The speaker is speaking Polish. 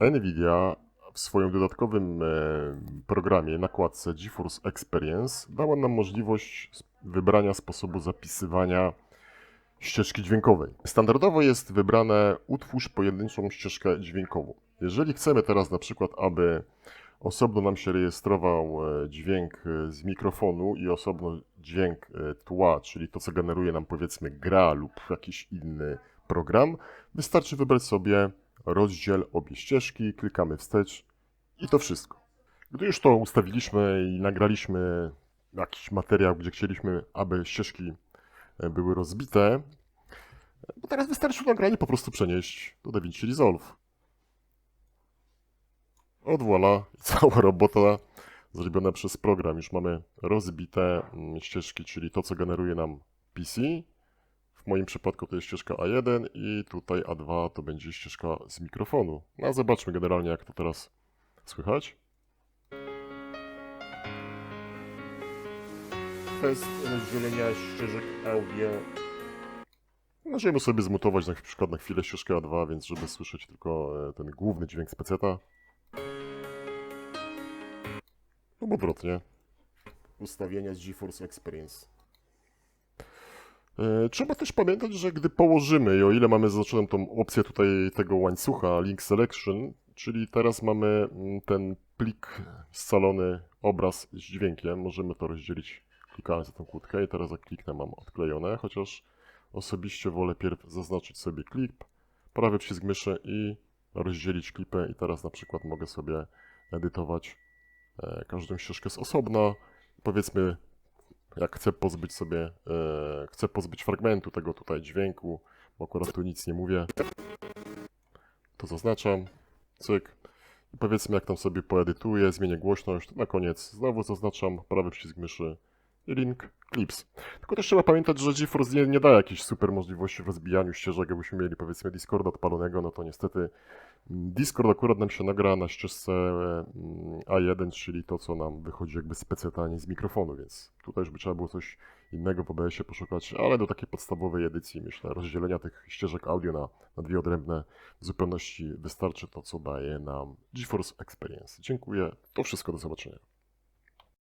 Nvidia w swoim dodatkowym e, programie, nakładce GeForce Experience, dała nam możliwość wybrania sposobu zapisywania ścieżki dźwiękowej. Standardowo jest wybrane utwórz pojedynczą ścieżkę dźwiękową. Jeżeli chcemy teraz na przykład, aby osobno nam się rejestrował e, dźwięk e, z mikrofonu i osobno dźwięk tła, czyli to, co generuje nam powiedzmy gra lub jakiś inny program, wystarczy wybrać sobie rozdziel obie ścieżki, klikamy wstecz i to wszystko. Gdy już to ustawiliśmy i nagraliśmy jakiś materiał, gdzie chcieliśmy, aby ścieżki e, były rozbite, to teraz wystarczy nagranie po prostu przenieść do DaVinci Resolve. Od voila, cała robota zrobiona przez program. Już mamy rozbite mm, ścieżki, czyli to, co generuje nam PC. W moim przypadku to jest ścieżka A1 i tutaj A2 to będzie ścieżka z mikrofonu. No a zobaczmy generalnie, jak to teraz słychać. Test rozdzielenia ścieżek audio. Możemy sobie zmutować na przykład na chwilę ścieżkę A2, więc żeby słyszeć tylko e, ten główny dźwięk z peceta. Lub odwrotnie. Ustawienia z GeForce Experience. E, Trzeba też pamiętać, że gdy położymy i o ile mamy zaznaczoną tą opcję tutaj tego łańcucha Link Selection, czyli teraz mamy mm, ten plik scalony obraz z dźwiękiem, możemy to rozdzielić klikając na tą kłódkę. I teraz jak kliknę mam odklejone, chociaż osobiście wolę pierw zaznaczyć sobie klip, prawy przycisk myszy i rozdzielić klipę i teraz na przykład mogę sobie edytować e, każdą ścieżkę z osobna. Powiedzmy, jak chcę pozbyć sobie, e, chcę pozbyć fragmentu tego tutaj dźwięku, bo akurat tu nic nie mówię, to zaznaczam, cyk. I powiedzmy, jak tam sobie poedytuję, zmienię głośność, na koniec znowu zaznaczam prawy przycisk myszy link clips. Tylko też trzeba pamiętać, że GeForce nie, nie da jakichś super możliwości w rozbijaniu ścieżek, jakbyśmy mieli powiedzmy Discorda odpalonego, no to niestety mm, Discord akurat nam się nagra na ścieżce mm, A1, czyli to, co nam wychodzi jakby z PC, a nie z mikrofonu, więc tutaj już by trzeba było coś innego w OBS-ie poszukać, ale do takiej podstawowej edycji, myślę, rozdzielenia tych ścieżek audio na, na dwie odrębne w zupełności wystarczy to, co daje nam GeForce Experience. Dziękuję, to wszystko, do zobaczenia.